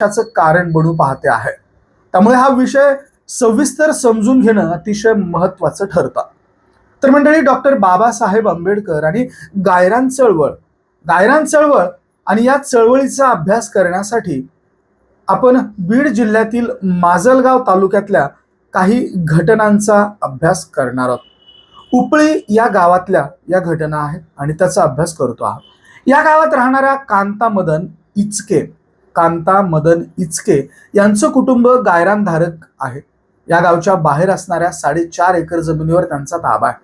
त्याचं कारण बनू पाहते आहे. त्यामुळे हा विषय सविस्तर समजून घेणं अतिशय महत्वाचं ठरतं. तर मंडळी डॉक्टर बाबासाहेब आंबेडकर आणि गायरान चळवळ गायरान चळवळ आणि या चळवळीचा अभ्यास करण्यासाठी आपण बीड जिल्ह्यातील माजलगाव तालुक्यातल्या काही घटनांचा अभ्यास करणार आहोत. उपळी या गावातल्या या घटना आहेत आणि त्याचा अभ्यास करतो आहोत. या गावात राहणाऱ्या कांता मदन इचके कांता मदन इचके यांचं कुटुंब गायरानधारक आहे. या गावच्या बाहेर असणाऱ्या साडेचार एकर जमिनीवर त्यांचा ताबा आहे.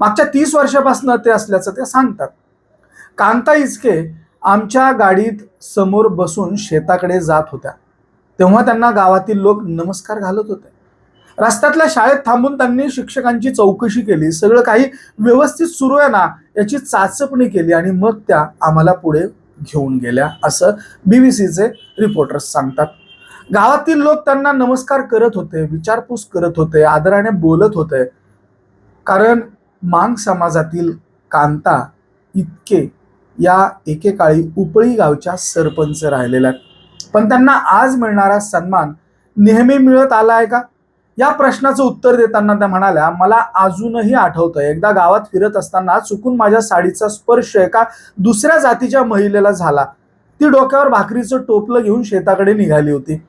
मागच्या तीस वर्षापासून ते असल्याचं ते सांगतात. कांता इचके आमच्या गाडीत समोर बसून शेताकडे जात होत्या. तेव्हा त्यांना गावातील लोक नमस्कार घालत होते. रस्त्यातल्या शाळेत थांबून त्यांनी शिक्षकांची चौकशी केली. सगळं काही व्यवस्थित सुरू आहे ना याची चाचपणी केली आणि मग त्या आम्हाला पुढे घेऊन गेल्या असं बीबीसीचे रिपोर्टर्स सांगतात. गावातील लोक त्यांना नमस्कार करत होते विचारपूस करत होते आदराने बोलत होते. कारण मांग समाजातील कांता इतके या एकेकाळी उपळी गावच्या सरपंच राहिलेल्या आहेत. पण त्यांना आज मिळणारा सन्मान नेहमी मिळत आला आहे का? या प्रश्नाचं उत्तर देताना त्या म्हणाल्या मला अजूनही आठवतंय एकदा गावात फिरत असताना चुकून माझ्या साडीचा स्पर्श एका दुसऱ्या जातीच्या महिलेला झाला. ती डोक्यावर भाकरीचं टोपलं घेऊन शेताकडे निघाली होती.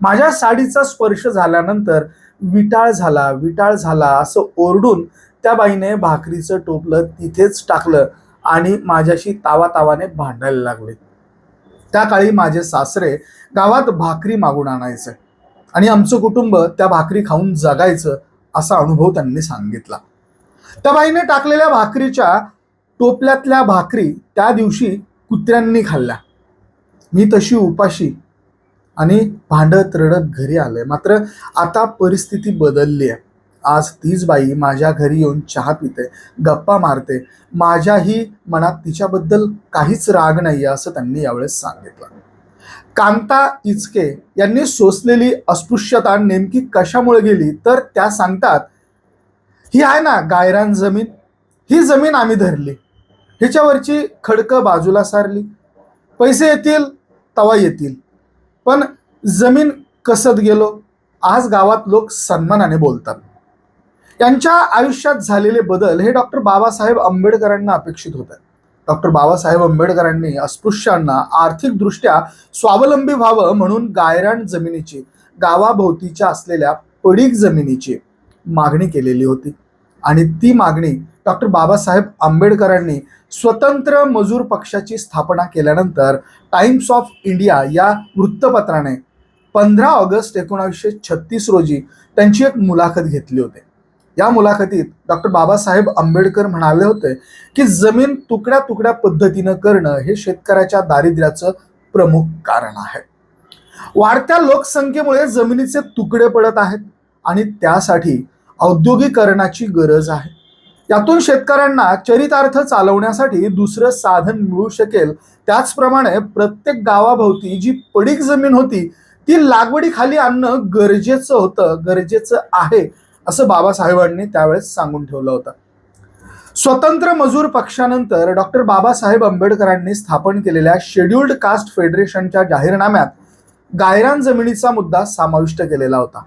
माझ्या साडीचा स्पर्श झाल्यानंतर विटाळ झाला विटाळ झाला असं ओरडून त्या बाईने भाकरीचं टोपलं तिथेच टाकलं आणि माझ्याशी तावातावाने भांडायला लागले. त्या काळी माझे सासरे गावात भाकरी मागून आणायचे. आणि आमचं कुटुंब त्या भाकरी खाऊन जगायचं असा अनुभव त्यांनी सांगितला. त्या बाईने टाकलेल्या भाकरीच्या टोपल्यातल्या भाकरी त्या दिवशी कुत्र्यांनी खाल्ल्या. मी तशी उपाशी आणि भांडत रडत घरी आले मात्र आता परिस्थिती बदलली आहे आज तीच बाई माझ्या घरी येऊन चहा पिते गप्पा मारते. माझ्याही मनात तिच्याबद्दल काहीच राग नाही असं त्यांनी यावेळेस सांगितलं. कांता इचके यांनी सोसलेली अस्पृश्यता नेमकी कशामुळे गेली? तर त्या सांगतात ही आहे ना गायरान जमीन. ही जमीन आम्ही धरली. हिच्यावरची खडकं बाजूला सारली. पैसे येतील तवा येतील. पण जमीन कसत गेलो आज गावात लोक सन्मानाने बोलतात. यांच्या आयुष्यात झालेले बदल हे डॉक्टर बाबासाहेब आंबेडकरांना अपेक्षित होतात डॉक्टर बाबासाहेब आंबेडकरांनी अस्पृश्यांना आर्थिकदृष्ट्या स्वावलंबी व्हावं म्हणून गायरान जमिनीची गावाभोवतीच्या असलेल्या पडीक जमिनीची मागणी केलेली होती. आणि ती मागणी डॉक्टर बाबासाहेब आंबेडकरांनी स्वतंत्र मजूर पक्षाची स्थापना केल्यानंतर टाइम्स ऑफ इंडिया या वृत्तपत्राने पंधरा ऑगस्ट एकोणावीसशे छत्तीस रोजी त्यांची एक मुलाखत घेतली होती. या मुलाखतीत डॉक्टर बाबासाहेब आंबेडकर म्हणाले होते की जमीन तुकड्या तुकड्या पद्धतीनं करणं हे शेतकऱ्याच्या दारिद्र्याचं प्रमुख कारण आहे. वाढत्या लोकसंख्येमुळे जमिनीचे तुकडे पडत आहेत आणि त्यासाठी औद्योगिकरणाची गरज आहे. यातून शेतकऱ्यांना चरितार्थ चालवण्यासाठी दुसरं साधन मिळू शकेल. त्याचप्रमाणे प्रत्येक गावाभोवती जी पडीक जमीन होती ती लागवडीखाली आणणं गरजेचं होतं गरजेचं आहे. असं बाबासाहेबांनी त्यावेळेस सांगून ठेवलं होतं. स्वतंत्र मजूर पक्षानंतर डॉक्टर बाबासाहेब आंबेडकरांनी स्थापन केलेल्या शेड्युल्ड कास्ट फेडरेशनच्या जाहीरनाम्यात गायरान जमिनीचा मुद्दा समाविष्ट केलेला होता.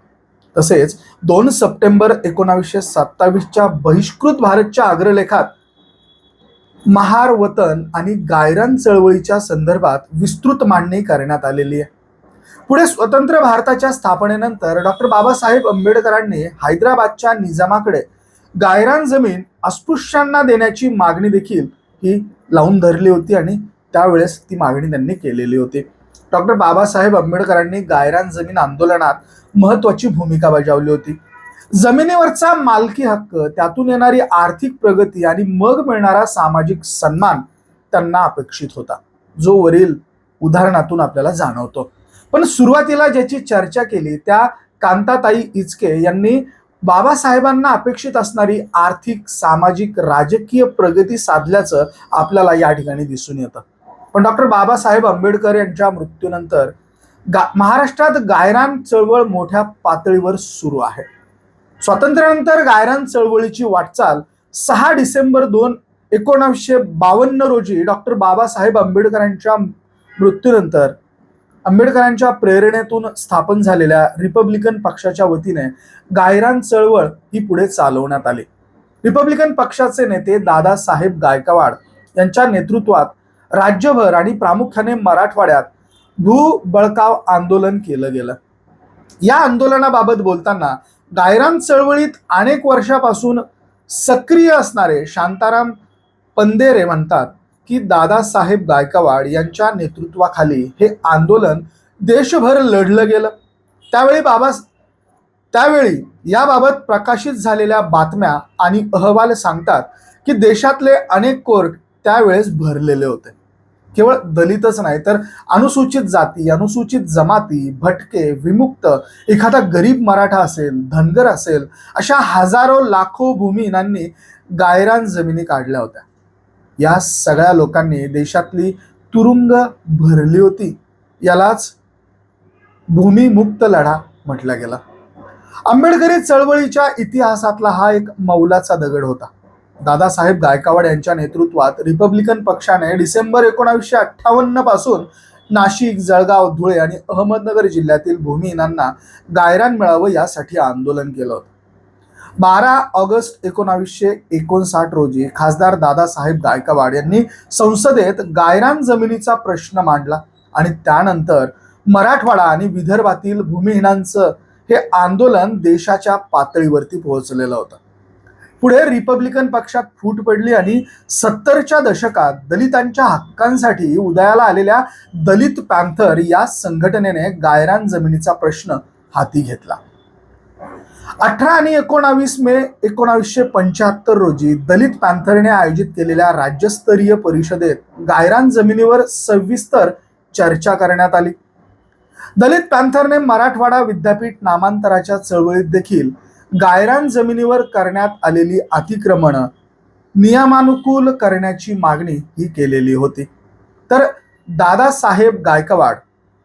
तसेच दोन सप्टेंबर एकोणावीसशे सत्तावीसच्या बहिष्कृत भारतच्या अग्रलेखात महार वतन आणि गायरान चळवळीच्या संदर्भात विस्तृत मांडणी करण्यात आलेली आहे. पुढे स्वतंत्र भारताच्या स्थापनेनंतर डॉक्टर बाबासाहेब आंबेडकरांनी हैदराबादच्या निजामाकडे गायरान जमीन अस्पृश्यांना देण्याची मागणी देखील ही लावून धरली होती आणि त्यावेळेस ती मागणी त्यांनी केलेली होती. डॉक्टर बाबासाहेब आंबेडकरांनी गायरान जमीन आंदोलनात महत्वाची भूमिका बजावली होती. जमिनीवरचा मालकी हक्क त्यातून येणारी आर्थिक प्रगती आणि मग मिळणारा सामाजिक सन्मान त्यांना अपेक्षित होता जो वरील उदाहरणातून आपल्याला जाणवतो. पण सुरुवातीला ज्याची चर्चा केली त्या कांताताई इचके यांनी बाबासाहेबांना अपेक्षित असणारी आर्थिक सामाजिक राजकीय प्रगती साधल्याचं आपल्याला या ठिकाणी दिसून येतं. पण डॉक्टर बाबासाहेब आंबेडकर यांच्या मृत्यूनंतर गा महाराष्ट्रात गायरान चळवळ मोठ्या पातळीवर सुरू आहे. स्वातंत्र्यानंतर गायरान चळवळीची वाटचाल सहा डिसेंबर दोन एकोणावीसशे बावन्न रोजी डॉक्टर बाबासाहेब आंबेडकरांच्या मृत्यूनंतर आंबेडकरांच्या प्रेरणेतून स्थापन झालेल्या रिपब्लिकन पक्षाच्या वतीने गायरान चळवळ ही पुढे चालवण्यात आली. रिपब्लिकन पक्षाचे नेते दादासाहेब गायकवाड यांच्या नेतृत्वात राज्यभर आणि प्रामुख्याने मराठवाड्यात भूबळकाव आंदोलन केलं गेलं. या आंदोलनाबाबत बोलताना गायरान चळवळीत अनेक वर्षापासून सक्रिय असणारे शांताराम पंदेरे म्हणतात की दादासाहेब गायकवाड यांच्या नेतृत्वाखाली हे आंदोलन देशभर लढलं गेलं. त्यावेळी बाबा त्यावेळी याबाबत प्रकाशित झालेल्या बातम्या आणि अहवाल सांगतात की देशातले अनेक कोर्ट त्यावेळेस भरलेले होते. केवळ दलितच नाही तर अनुसूचित जाती अनुसूचित जमाती भटके विमुक्त एखादा गरीब मराठा असेल धनगर असेल अशा हजारो लाखो भूमिहीनांनी गायरान जमिनी काढल्या होत्या. या सगळ्या लोकांनी देशातली तुरुंग भरली होती. यालाच भूमिमुक्त लढा म्हटला गेला. आंबेडकरी चळवळीच्या इतिहासातला हा एक मौलाचा दगड होता. दादासाहेब गायकवाड यांच्या नेतृत्वात रिपब्लिकन पक्षाने डिसेंबर एकोणावीसशे अठ्ठावन्नपासून नाशिक जळगाव धुळे आणि अहमदनगर जिल्ह्यातील भूमिहीनांना गायरान मिळावं यासाठी आंदोलन केलं होतं. बारा ऑगस्ट एकोणावीसशे एकोणसाठ रोजी खासदार दादासाहेब गायकवाड यांनी संसदेत गायरान जमिनीचा प्रश्न मांडला आणि त्यानंतर मराठवाडा आणि विदर्भातील भूमिहीनांचं हे आंदोलन देशाच्या पातळीवरती पोहोचलेलं होतं. पुढे रिपब्लिकन पक्षात फूट पडली आणि सत्तरच्या दशकात दलितांच्या हक्कांसाठी उदयाला आलेल्या दलित पॅन्थर या संघटनेने गायरान जमिनीचा प्रश्न हाती घेतला. अठरा आणि एकोणावीस मे एकोणावीसशे पंच्याहत्तर रोजी दलित पॅन्थरने आयोजित केलेल्या राज्यस्तरीय परिषदेत गायरान जमिनीवर सविस्तर चर्चा करण्यात आली. दलित पॅन्थरने मराठवाडा विद्यापीठ नामांतराच्या चळवळीत देखील गायरान जमिनीवर करण्यात आलेली अतिक्रमण नियमानुकूल करण्याची मागणी ही केलेली होती. तर दादासाहेब गायकवाड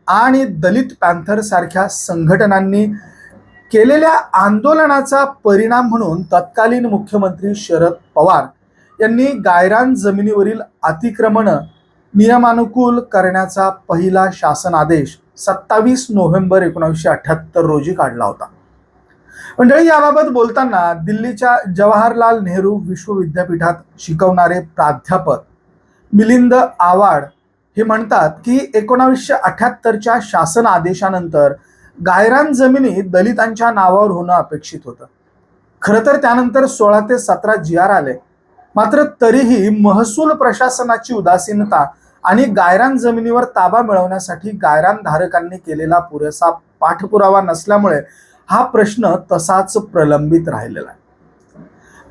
आणि दलित पॅन्थर सारख्या संघटनांनी केलेल्या आंदोलनाचा परिणाम म्हणून तत्कालीन मुख्यमंत्री शरद पवार यांनी गायरान जमिनीवरील अतिक्रमण नियमानुकूल करण्याचा पहिला शासन आदेश सत्तावीस नोव्हेंबर एकोणीसशे अठ्याहत्तर रोजी काढला होता. मंडळी याबाबत बोलताना दिल्लीच्या जवाहरलाल नेहरू विश्वविद्यापीठात शिकवणारे प्राध्यापक मिलिंद आवाड हे म्हणतात की एकोणावीसशे अठ्याहत्तरच्या शासन आदेशानंतर गायरान जमिनी दलितांच्या नावावर होणं अपेक्षित होतं. खरं तर त्यानंतर सोळा ते सतरा जी आर आले. मात्र तरीही महसूल प्रशासनाची उदासीनता आणि गायरान जमिनीवर ताबा मिळवण्यासाठी गायरान धारकांनी केलेला पुरेसा पाठपुरावा नसल्यामुळे हा प्रश्न तसाच प्रलंबित राहिलेला आहे.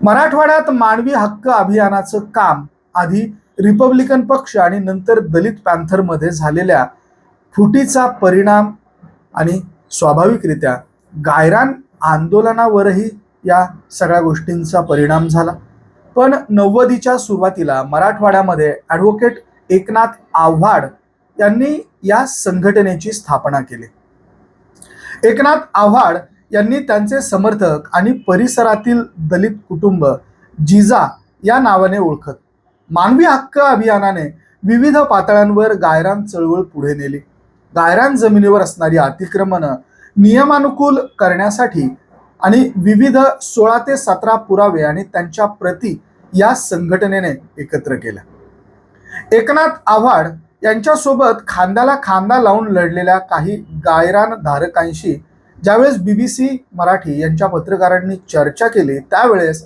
मराठवाड्यात मानवी हक्क अभियानाचं काम आधी रिपब्लिकन पक्ष आणि नंतर दलित पॅन्थरमध्ये झालेल्या फुटीचा परिणाम आणि स्वाभाविकरित्या गायरान आंदोलनावरही या सगळ्या गोष्टींचा परिणाम झाला. पण नव्वदीच्या सुरुवातीला मराठवाड्यामध्ये ॲडव्होकेट एकनाथ आव्हाड यांनी या संघटनेची स्थापना केली. एकनाथ आव्हाड यांनी त्यांचे समर्थक आणि परिसरातील दलित कुटुंब जिजा या नावाने ओळखत. मानवी हक्क अभियानाने विविध पातळ्यांवर गायरान चळवळ पुढे नेली. गायरान जमिनीवर असणारी अतिक्रमणं नियमानुकूल करण्यासाठी आणि विविध सोळा ते सतरा पुरावे आणि त्यांच्या प्रती या संघटनेने एकत्र केल्या. एकनाथ आव्हाड यांच्यासोबत खांद्याला खांदा लावून लढलेल्या काही गायरान धारकांशी ज्यावेळेस बीबीसी मराठी यांच्या पत्रकारांनी चर्चा केली त्यावेळेस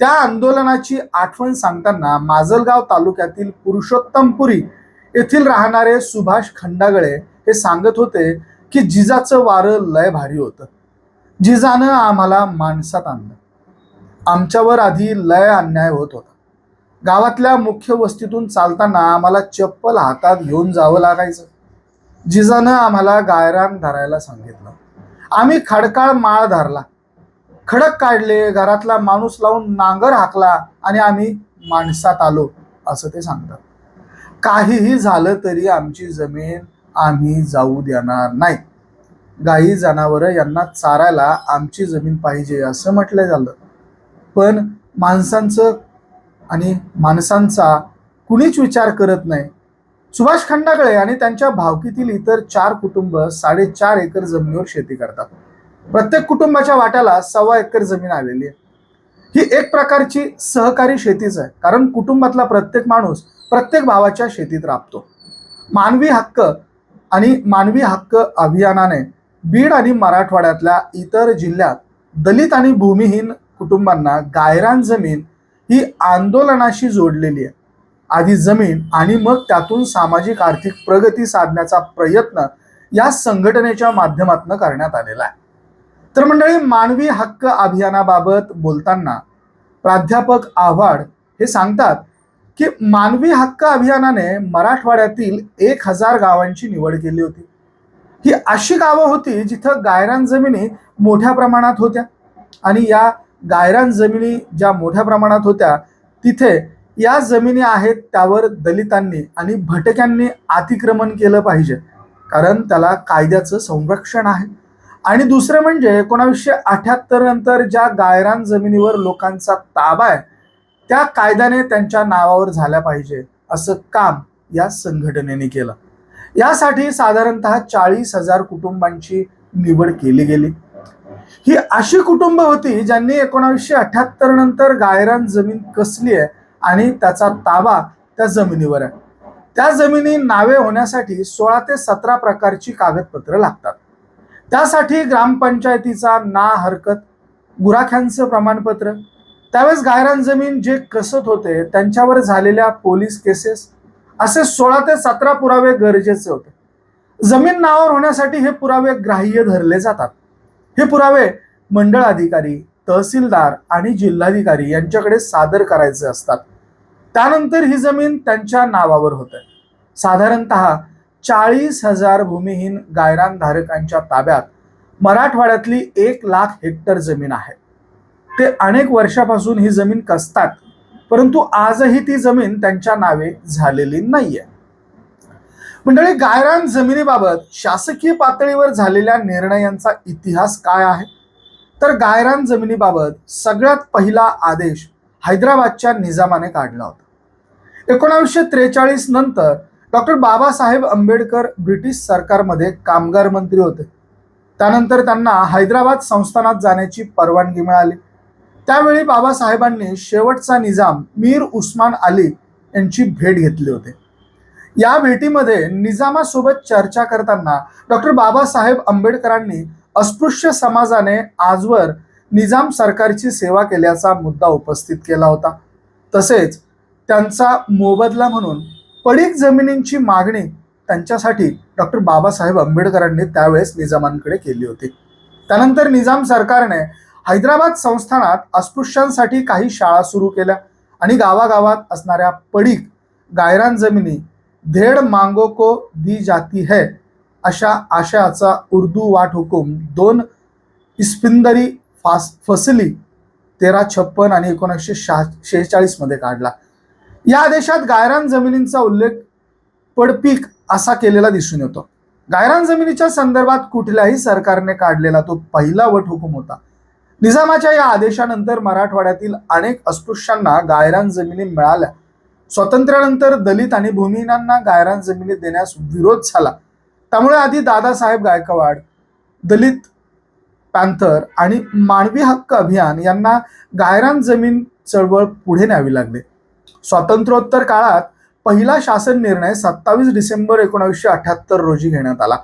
त्या आंदोलनाची आठवण सांगताना माजलगाव तालुक्यातील पुरुषोत्तमपुरी येथील राहणारे सुभाष खंडागळे हे सांगत होते की जिजाचं वारं लय भारी होतं. जिजानं आम्हाला माणसात आणलं. आमच्यावर आधी लय अन्याय होत होता. गावातल्या मुख्य वस्तीतून चालताना आम्हाला चप्पल हातात घेऊन जावं लागायचं. जिजानं आम्हाला गायरान धरायला सांगितलं. आम्ही खडकाळ माळ धरला. खडक काढले घरातला माणूस लावून नांगर हाकला आणि आम्ही माणसात आलो असं ते सांगतात. काहीही झालं तरी आमची जमीन आम्ही जाऊ देणार नाही. गाई जनावरं यांना चारायला आमची जमीन पाहिजे असं म्हटलं झालं पण माणसांचं आणि माणसांचा कुणीच विचार करत नाही. सुभाष खंडाकळे आणि त्यांच्या भावकीतील इतर चार कुटुंब साडेचार एकर जमिनीवर शेती करतात. प्रत्येक कुटुंबाच्या वाट्याला सव्वा एकर जमीन आलेली आहे. ही एक प्रकारची सहकारी शेतीच आहे. कारण कुटुंबातला प्रत्येक माणूस प्रत्येक भावाच्या शेतीत राबतो. मानवी हक्क आणि मानवी हक्क अभियानाने बीड आणि मराठवाड्यातल्या इतर जिल्ह्यात दलित आणि भूमिहीन कुटुंबांना गायरान जमीन ही आंदोलनाशी जोडलेली आहे. आधी जमीन आणि मग त्यातून सामाजिक आर्थिक प्रगती साधण्याचा प्रयत्न या संघटनेच्या माध्यमातून करण्यात आलेला आहे. तर मंडळी मानवी हक्क अभियानाबाबत बोलताना प्राध्यापक आव्हाड हे सांगतात की मानवी हक्क अभियानाने मराठवाड्यातील एक हजार गावांची निवड केली होती. ही अशी गावं होती जिथं गायरान जमिनी मोठ्या प्रमाणात होत्या. आणि या गायरान जमिनी ज्या मोठ्या प्रमाणात होत्या तिथे या जमिनी आहेत त्यावर दलितांनी आणि भटक्यांनी अतिक्रमण केलं पाहिजे. कारण त्याला कायद्याचं संरक्षण आहे. आणि दुसरं म्हणजे एकोणावीसशे अठ्याहत्तर नंतर ज्या गायरान जमिनीवर लोकांचा ताबा आहे त्या कायद्याने त्यांच्या नावावर झाल्या पाहिजे असं काम या संघटनेने केलं. यासाठी साधारणतः चाळीस हजार कुटुंबांची निवड केली गेली. ही अशी कुटुंब होती ज्यांनी एकोणावीसशे अठ्याहत्तर नंतर गायरान जमीन कसली आहे आणि त्याचा ताबा त्या जमिनीवर आहे. त्या जमिनी नावे होण्यासाठी सोळा ते सतरा प्रकारची कागदपत्र लागतात. त्यासाठी ग्रामपंचायतीचा ना हरकत गुराख्यांचं प्रमाणपत्र त्यावेळेस गायरान जमीन जे कसत होते त्यांच्यावर झालेल्या पोलीस केसेस असे सोळा ते सतरा पुरावे गरजेचे होते. जमीन नावावर होण्यासाठी हे पुरावे ग्राह्य धरले जातात. हे पुरावे मंडळ अधिकारी तहसीलदार आणि जिल्हाधिकारी यांच्याकडे सादर करायचे असतात. त्यानंतर ही जमीन त्यांच्या नावावर होते. साधारणत चाळीस हजार भूमिहीन गायरान धारकांच्या ताब्यात मराठवाड्यातली एक लाख हेक्टर जमीन आहे. ते अनेक वर्षापासून ही जमीन कसतात परंतु आजही ती जमीन त्यांच्या नावे झालेली नाहीये. मंडळी गायरान जमिनीबाबत शासकीय पातळीवर झालेल्या निर्णयांचा इतिहास काय आहे? तर गायरान जमिनीबाबत सगळ्यात पहिला आदेश हैदराबादच्या निजामाने काढला होता. एकोणावीसशे त्रेचाळीस नंतर डॉक्टर बाबासाहेब आंबेडकर ब्रिटिश सरकारमध्ये कामगार मंत्री होते. त्यानंतर त्यांना हैदराबाद संस्थानात जाण्याची परवानगी मिळाली. त्यावेळी बाबासाहेबांनी शेवटचा निजाम मीर उस्मान अली यांची भेट घेतली होती. या भेटीमध्ये निजामासोबत चर्चा करताना डॉक्टर बाबासाहेब आंबेडकरांनी अस्पृश्य समाजाने आजवर निजाम सरकारची सेवा केल्याचा मुद्दा उपस्थित केला होता. तसेच त्यांचा मोबदला म्हणून पडीक जमिनींची मागणी त्यांच्यासाठी डॉक्टर बाबासाहेब आंबेडकरांनी त्यावेळेस निजामांकडे केली होती. त्यानंतर निजाम सरकारने हैदराबाद संस्थानात अस्पृश्यांसाठी काही शाळा सुरू केल्या आणि गावागावात असणाऱ्या पडीक गायरान जमिनी धेड मांगो को दी जाती है अशा आशयाचा उर्दू वाट हुकूम दोन इस्पिंदरी फास फसली तेरा छप्पन आणि एकोणीसशे शहा शेहेचाळीसमध्ये काढला. या आदेशात गायरान जमिनींचा उल्लेख पडपीक असा केलेला दिसून येतो. गायरान जमिनीच्या संदर्भात कुठल्याही सरकारने काढलेला तो पहिला वट हुकूम होता. निजामाच्या या आदेशानंतर मराठवाड्यातील अनेक अस्पृश्यांना गायरान जमिनी मिळाल्या. स्वातंत्र्यानंतर दलित आणि भूमिहीनांना गायरान जमिनी देण्यास विरोध झाला. त्यामुळे आधी दादासाहेब गायकवाड दलित पॅन्थर आणि मानवी हक्क अभियान यांना गायरान जमीन चळवळ पुढे न्यावी लागली. स्वातंत्र्योत्तर काळात पहिला शासन निर्णय सत्तावीस डिसेंबर एकोणावीसशे अठ्याहत्तर रोजी घेण्यात आला.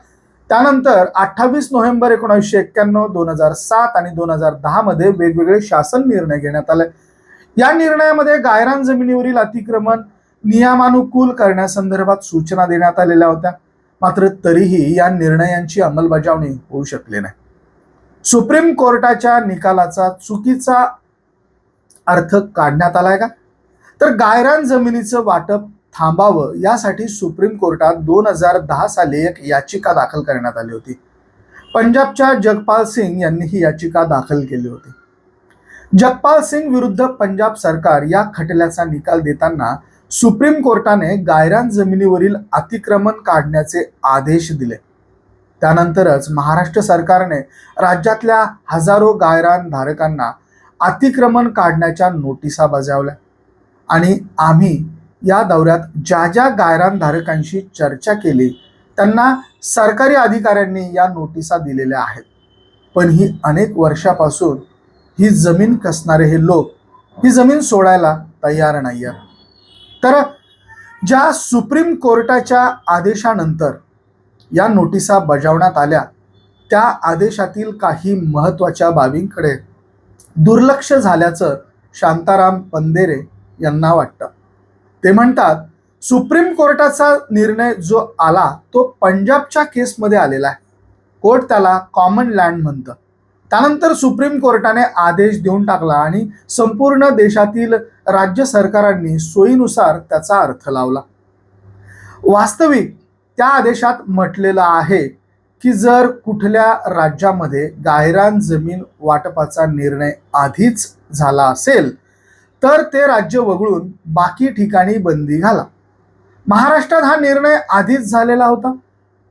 त्यानंतर अठ्ठावीस नोव्हेंबर एकोणीसशे एक्क्याण्णव दोन हजार सात आणि दोन हजार दहा मध्ये वेगवेगळे शासन निर्णय घेण्यात आले. या निर्णयामध्ये गायरान जमिनीवरील अतिक्रमण नियमानुकूल करण्यासंदर्भात सूचना देण्यात आलेल्या होत्या. मात्र तरीही या निर्णयांची अंमलबजावणी होऊ शकली नाही. सुप्रीम कोर्टाच्या निकालाचा चुकीचा अर्थ काढण्यात आलाय का? तर गायरान जमिनीचं वाटप थांबावं यासाठी सुप्रीम कोर्टात दोन हजार दहा साली एक याचिका दाखल करण्यात आली होती. पंजाबच्या जगपाल सिंग यांनी ही याचिका दाखल केली होती. जगपाल सिंग विरुद्ध पंजाब सरकार या खटल्याचा निकाल देताना सुप्रीम कोर्टाने गायरान जमिनीवरील अतिक्रमण काढण्याचे आदेश दिले. त्यानंतरच महाराष्ट्र सरकारने राज्यातल्या हजारो गायरान धारकांना अतिक्रमण काढण्याच्या नोटिसा बजावल्या. आणि आम्ही या दौऱ्यात ज्या ज्या गायरानधारकांशी चर्चा केली त्यांना सरकारी अधिकाऱ्यांनी या नोटिसा दिलेल्या आहेत. पण ही अनेक वर्षापासून ही जमीन कसणारे हे लोक ही जमीन सोडायला तयार नाही आहेत तर ज्या सुप्रीम कोर्टाच्या आदेशानंतर या नोटिसा बजावण्यात आल्या त्या आदेशातील काही महत्त्वाच्या बाबींकडे दुर्लक्ष झाल्याचं शांताराम पंदेरे यांना वाटतं. ते म्हणतात सुप्रीम कोर्टाचा निर्णय जो आला तो पंजाबच्या केसमध्ये आलेला आहे. कोर्ट त्याला कॉमन लँड म्हणतं. त्यानंतर सुप्रीम कोर्टाने आदेश देऊन टाकला आणि संपूर्ण देशातील राज्य सरकारांनी सोयीनुसार त्याचा अर्थ लावला. वास्तविक त्या आदेशात म्हटलेलं आहे की जर कुठल्या राज्यामध्ये गायरान जमीन वाटपाचा निर्णय आधीच झाला असेल तर ते राज्य वगळून बाकी ठिकाणी बंदी घाला. महाराष्ट्रात हा निर्णय आधीच झालेला होता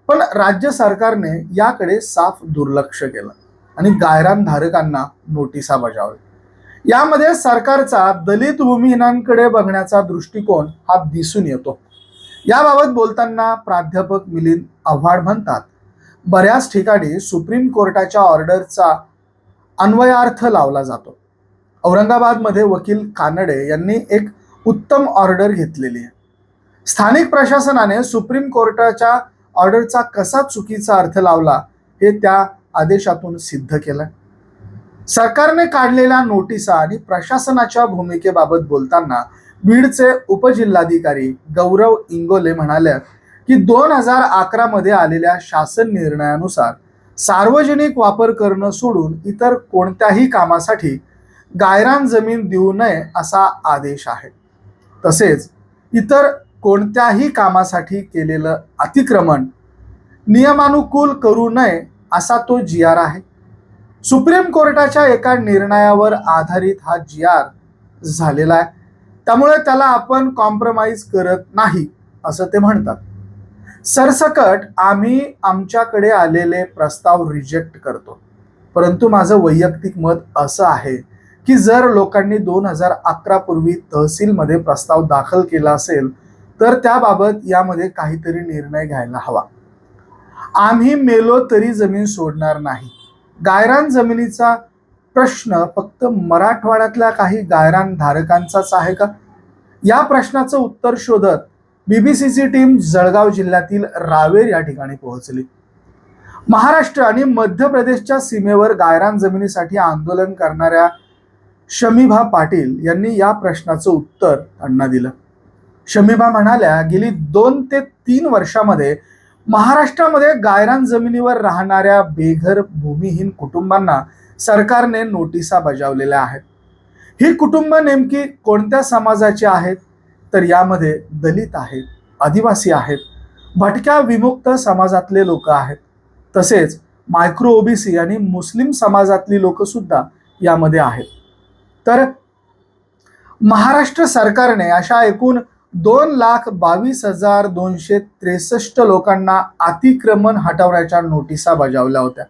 पण राज्य सरकारने याकडे साफ दुर्लक्ष केलं आणि गायरान धारकांना नोटिसा बजावल्या. यामध्ये सरकारचा दलित भूमिहीनांकडे बघण्याचा दृष्टिकोन हा दिसून येतो. याबाबत बोलताना प्राध्यापक मिलिंद आव्हाड म्हणतात बऱ्याच ठिकाणी सुप्रीम कोर्टाच्या ऑर्डरचा अन्वयार्थ लावला जातो. औरंगाबादमध्ये वकील कानडे यांनी एक उत्तम ऑर्डर घेतलेली आहे. स्थानिक प्रशासनाने सुप्रीम कोर्टाच्या ऑर्डरचा कसा चुकीचा अर्थ लावला हे त्या आदेशातून सिद्ध केलं सरकारने काढलेल्या नोटिसा आणि प्रशासनाच्या भूमिकेबाबत बोलताना बीडचे उपजिल्हाधिकारी गौरव इंगोले म्हणाले की दोन हजार अकरामध्ये आलेल्या शासन निर्णयानुसार सार्वजनिक वापर करणं सोडून इतर कोणत्याही कामासाठी गायरान जमीन देऊ नये असा आदेश आहे. तसेच इतर कोणत्याही कामासाठी केलेलं अतिक्रमण नियमानुकूल करू नये असा तो जी आर आहे. सुप्रीम कोर्टाच्या एका निर्णयावर आधारित हा जी आर झालेला आहे. त्यामुळे त्याला आपण कॉम्प्रोमाइज करत नाही असं ते म्हणतात. सरसकट आम्ही आमच्याकडे आलेले प्रस्ताव रिजेक्ट करतो. परंतु माझं वैयक्तिक मत असं आहे की जर लोकांनी दोन हजार अकरा पूर्वी तहसीलमध्ये प्रस्ताव दाखल केला असेल तर त्याबाबत यामध्ये काहीतरी निर्णय घ्यायला हवा. आम्ही मेलो तरी जमीन सोडणार नाही. गायरान जमिनीचा प्रश्न फक्त मराठवाड्यातल्या काही गायरान धारकांचाच आहे का? या प्रश्नाचं उत्तर शोधत बीबीसीची टीम जळगाव जिल्ह्यातील रावेर या ठिकाणी पोहोचली. महाराष्ट्र आणि मध्य प्रदेशच्या सीमेवर गायरान जमिनीसाठी आंदोलन करणाऱ्या शमीभा पाटील यांनी या प्रश्नाचं उत्तर त्यांना दिलं. शमीभा म्हणाल्या गेली दोन ते तीन वर्षामध्ये महाराष्ट्रामध्ये गायरान जमिनीवर राहणाऱ्या बेघर भूमिहीन कुटुंबांना सरकारने नोटिसा बजावलेल्या आहेत. ही कुटुंब नेमकी कोणत्या समाजाची आहेत? तर यामध्ये दलित आहेत आदिवासी आहेत भटक्या विमुक्त समाजातले लोक आहेत. तसेच मायक्रो ओबीसी आणि मुस्लिम समाजातली लोकसुद्धा यामध्ये आहेत. तर महाराष्ट्र सरकारने अशा एकूण दोन लाख बावीस हजार दोनशे त्रेसष्ट लोकांना अतिक्रमण हटवण्याच्या नोटिसा बजावल्या होत्या.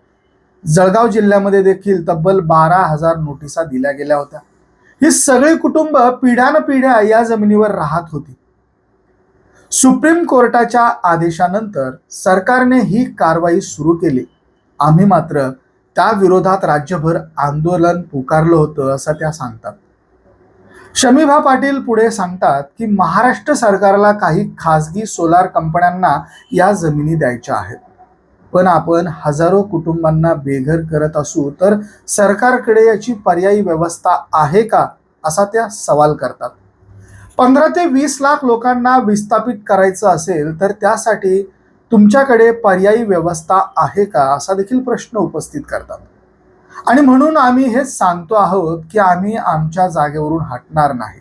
जळगाव जिल्ह्यामध्ये देखील तब्बल बारा हजार नोटिसा दिल्या गेल्या होत्या. ही सगळी कुटुंब पिढ्यानपिढ्या या जमिनीवर राहत होती. सुप्रीम कोर्टाच्या आदेशानंतर सरकारने ही कारवाई सुरू केली. आम्ही मात्र त्या विरोधात राज्यभर आंदोलन पुकारलं होतं असं त्या सांगतात. शमीभा पाटील पुढे सांगतात की महाराष्ट्र सरकारला काही खासगी सोलार कंपन्यांना या जमिनी द्यायच्या आहेत. पण आपण हजारो कुटुंबांना बेघर करत असू तर सरकारकडे याची पर्यायी व्यवस्था आहे का असा त्या सवाल करतात. पंधरा ते वीस लाख लोकांना विस्थापित करायचं असेल तर त्यासाठी तुमच्याकडे पर्यायी व्यवस्था आहे का असा देखील प्रश्न उपस्थित करतात. आणि म्हणून आम्ही हेच सांगतो आहोत की आम्ही आमच्या जागेवरून हटणार नाही.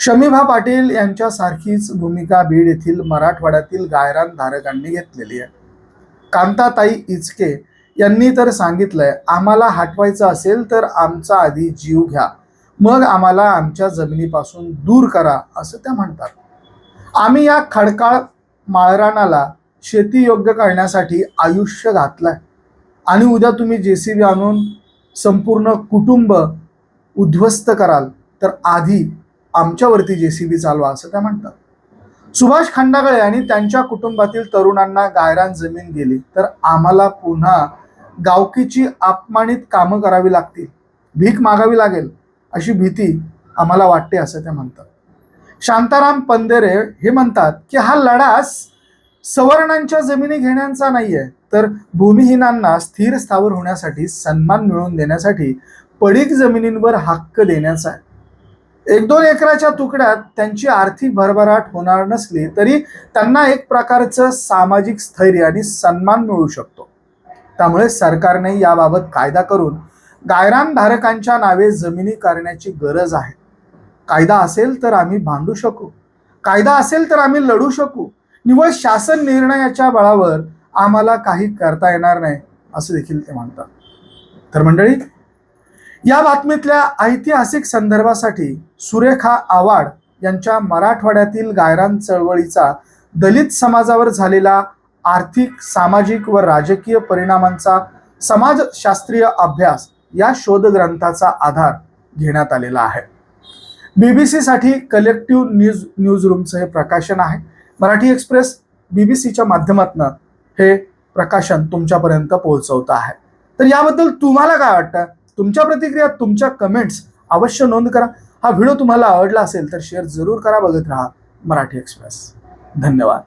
शमीभा पाटील यांच्यासारखीच भूमिका बीड येथील मराठवाड्यातील गायरान धारकांनी घेतलेली आहे. कांताताई इचके यांनी तर सांगितलंय आम्हाला हटवायचं असेल तर आमचा आधी जीव घ्या. मग आम्हाला आमच्या जमिनीपासून दूर करा असं त्या म्हणतात. आम्ही या खडकाळ माळरानाला शेती योग्य करण्यासाठी आयुष्य घातलंय. आणि उद्या तुम्ही जे सी बी आणून संपूर्ण कुटुंब उद्ध्वस्त कराल तर आधी आमच्यावरती जे सी बी चालवा असं त्या म्हणतात. सुभाष खंडागळे आणि त्यांच्या कुटुंबातील तरुणांना गायरान जमीन गेली तर आम्हाला पुन्हा गावकीची अपमानित कामं करावी लागतील भीक मागावी लागेल अशी भीती आम्हाला वाटते असं ते म्हणतात. शांताराम पंदेरे हे म्हणतात की हा लढास सवर्णांच्या जमिनी घेण्याचा नाहीये तर भूमिहीनांना स्थिर स्थावर होण्यासाठी सन्मान मिळवून देण्यासाठी पडीक जमिनींवर हक्क देण्याचा आहे. एक दोन एकराच्या तुकड्यात त्यांची आर्थिक भरभराट होणार नसली तरी त्यांना एक प्रकारचं सामाजिक स्थैर्य आणि सन्मान मिळू शकतो. त्यामुळे सरकारने याबाबत कायदा करून गायरान धारकांच्या नावे जमिनी करण्याची गरज आहे. कायदा असेल तर आम्ही बांधू शकू. कायदा असेल तर आम्ही लढू शकू. निव्वळ शासन निर्णयाच्या बळावर आम्हाला काही करता येणार नाही असं देखील ते म्हणतात. तर मंडळी या बातमीतल्या ऐतिहासिक संदर्भासाठी सुरेखा आवाड यांच्या मराठवाड्यातील गायरान चळवळीचा दलित समाजावर झालेला आर्थिक सामाजिक व राजकीय परिणामांचा समाजशास्त्रीय अभ्यास या शोधग्रंथाचा आधार घेण्यात आलेला आहे. बीबीसीसाठी कलेक्टिव्ह न्यूज न्यूज रूमचं हे प्रकाशन आहे. मराठी एक्सप्रेस बीबीसीच्या माध्यमातून हे प्रकाशन तुमच्यापर्यंत पोहोचवतं आहे. तर याबद्दल तुम्हाला काय वाटतं? तुमच्या प्रतिक्रिया तुमच्या कमेंट्स अवश्य नोंद करा. हा व्हिडिओ तुम्हाला आवडला असेल तर शेअर जरूर करा. बघत राहा मराठी एक्सप्रेस. धन्यवाद.